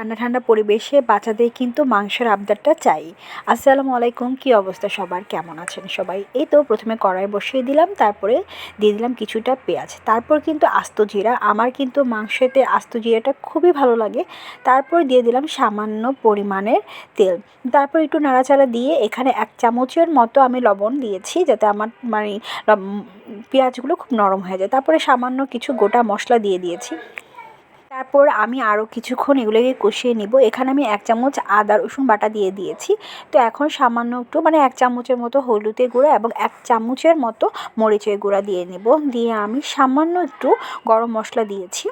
ঠান্ডা ঠান্ডা পরিবেশে বাচ্চাদের কিন্তু মাংসের আবদারটা চাই। আসসালামু আলাইকুম, কী অবস্থা সবার? কেমন আছেন সবাই? এই তো প্রথমে কড়াই বসিয়ে দিলাম, তারপরে দিয়ে দিলাম কিছুটা পেঁয়াজ। তারপর কিন্তু আস্ত জিরা। আমার কিন্তু মাংসেতে আস্ত জিরাটা খুবই ভালো লাগে। তারপর দিয়ে দিলাম সামান্য পরিমাণের তেল। তারপর একটু নাড়াচাড়া দিয়ে এখানে এক চামচের মতো আমি লবণ দিয়েছি, যাতে আমার মানে পেঁয়াজগুলো খুব নরম হয়ে যায়। তারপরে সামান্য কিছু গোটা মশলা দিয়ে দিয়েছি। তারপর আমি আরও কিছুক্ষণ এগুলোকে কষিয়ে নিব। এখানে আমি এক চামচ আদা, রসুন বাটা দিয়ে দিয়েছি। তো এখন সামান্য একটু মানে এক চামচের মতো হলুদের গুঁড়া এবং এক চামচের মতো মরিচের গুঁড়া দিয়ে নেব। দিয়ে আমি সামান্য একটু গরম মশলা দিয়েছি।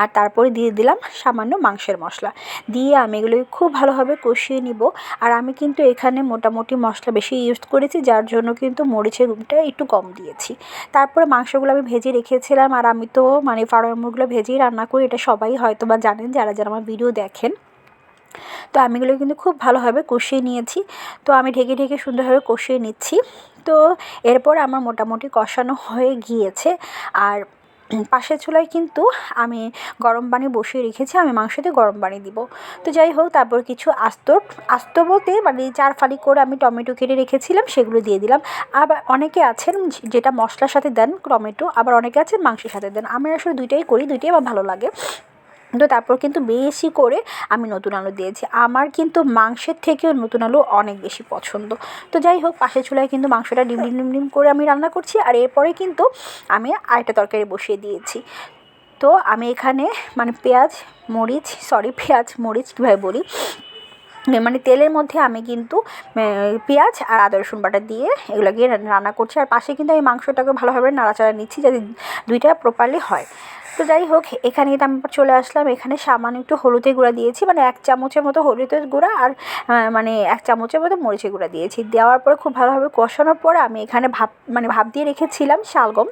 আর তারপরে দিয়ে দিলাম সামান্য মাংসের মশলা। দিয়ে আমি এগুলোকে খুব ভালোভাবে কষিয়ে নিব। আর আমি কিন্তু এখানে মোটামুটি মশলা বেশি ইউজ করেছি, যার জন্য কিন্তু মরিচের গুঁড়োটা একটু কম দিয়েছি। তারপরে মাংসগুলো আমি ভেজে রেখেছিলাম, আর আমি তো মানে ফার্মের মুরগুলো ভেজেই রান্না করি, এটা সবাই হয়তো বা জানেন, যারা যারা আমার ভিডিও দেখেন। তো আমি এগুলো কিন্তু খুব ভালোভাবে কষিয়ে নিয়েছি। তো আমি ঢেকে ঢেকে সুন্দরভাবে কষিয়ে নিচ্ছি। তো এরপর আমার মোটামুটি কষানো হয়ে গিয়েছে। আর পাশের চুলায় কিন্তু আমি গরম পানি বসিয়ে রেখেছি, আমি মাংসতে গরম পানি দিব। তো যাই হোক, তারপর কিছু আস্ত আস্ত বলতে মানে চার ফালি করে আমি টমেটো কেটে রেখেছিলাম, সেগুলো দিয়ে দিলাম। আবার অনেকে আছেন যেটা মশলার সাথে দেন টমেটো, আবার অনেকে আছেন মাংসের সাথে দেন। আমি আসলে দুইটাই করি, দুইটাই আমার ভালো লাগে। তো তারপর কিন্তু বেশি করে আমি নতুন আলু দিয়েছি। আমার কিন্তু মাংসের থেকেও নতুন আলু অনেক বেশি পছন্দ। তো যাই হোক, পাশের চুলায় কিন্তু মাংসটা ডিম ডিম ডিম ডিম করে আমি রান্না করছি আর এরপরে কিন্তু আমি আরেকটা তরকারি বসিয়ে দিয়েছি। তো আমি এখানে মানে পেঁয়াজ, মরিচ সরি পেঁয়াজ, মরিচ কীভাবে বলি? মানে তেলের মধ্যে আমি কিন্তু পেঁয়াজ আর আদা, রসুন বাটা দিয়ে এগুলো এগুলোকে রান্না করছি। আর পাশে কিন্তু আমি মাংসটাকে ভালোভাবে নাড়াচাড়া নিচ্ছি যাতে দুইটা প্রপারলি হয়। তো যাই হোক, এখানে কিন্তু আমি চলে আসলাম। এখানে সামান্য একটু হলুদের গুঁড়া দিয়েছি মানে এক চামচের মতো হলুদের গুঁড়া আর মানে এক চামচের মতো মরিচের গুঁড়া দিয়েছি। দেওয়ার পরে খুব ভালোভাবে কষানোর পর আমি এখানে ভাব মানে ভাব দিয়ে রেখেছিলাম শালগম।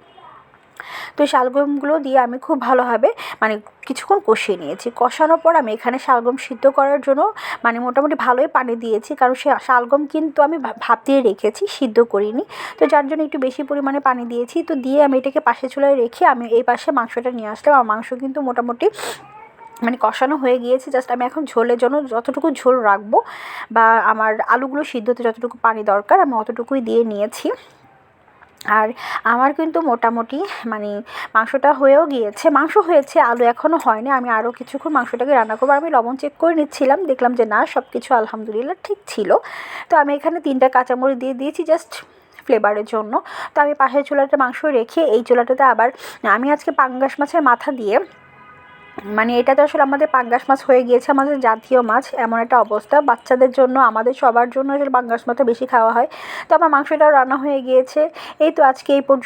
তো শালগমগুলো দিয়ে আমি খুব ভালোভাবে মানে কিছুক্ষণ কষিয়ে নিয়েছি। কষানোর পর আমি এখানে শালগম সিদ্ধ করার জন্য মানে মোটামুটি ভালোই পানি দিয়েছি। কারণ সে শালগম কিন্তু আমি ভাপ দিয়ে রেখেছি, সিদ্ধ করিনি। তো যার জন্য একটু বেশি পরিমাণে পানি দিয়েছি। তো দিয়ে আমি এটাকে পাশে চুলায় রেখে আমি এই পাশে মাংসটা নিয়ে আসলাম। আর মাংস কিন্তু মোটামুটি মানে কষানো হয়ে গিয়েছে। জাস্ট আমি এখন ঝোলের জন্য যতটুকু ঝোল রাখব বা আমার আলুগুলো সিদ্ধতে যতটুকু পানি দরকার, আমি অতটুকুই দিয়ে নিয়েছি। আর আমার কিন্তু মোটামুটি মানে মাংসটা হয়েও গিয়েছে, মাংস হয়েছে, আলু এখনও হয়নি। আমি আরও কিছুক্ষণ মাংসটাকে রান্না করব। আমি লবণ চেক করে নিচ্ছিলাম, দেখলাম যে না সব কিছু আলহামদুলিল্লাহ ঠিক ছিল। তো আমি এখানে তিনটা কাঁচামরিচ দিয়ে দিয়েছি জাস্ট ফ্লেভারের জন্য। তো আমি পাশের চুলাটা মাংস রেখে এই চুলাটাতে আবার আমি আজকে পাঙ্গাস মাছের মাথা দিয়ে মানে এটা তো আসলে আমাদের পাঙ্গাস মাছ হয়ে গিয়েছে, আমাদের জাতীয় মাছ, এমন একটা অবস্থা। বাচ্চাদের জন্য, আমাদের সবার জন্য আসলে পাঙ্গাস মাছটা বেশি খাওয়া হয়। তো আমার মাংসটাও রান্না হয়ে গিয়েছে। এই তো আজকে এই পর্যন্ত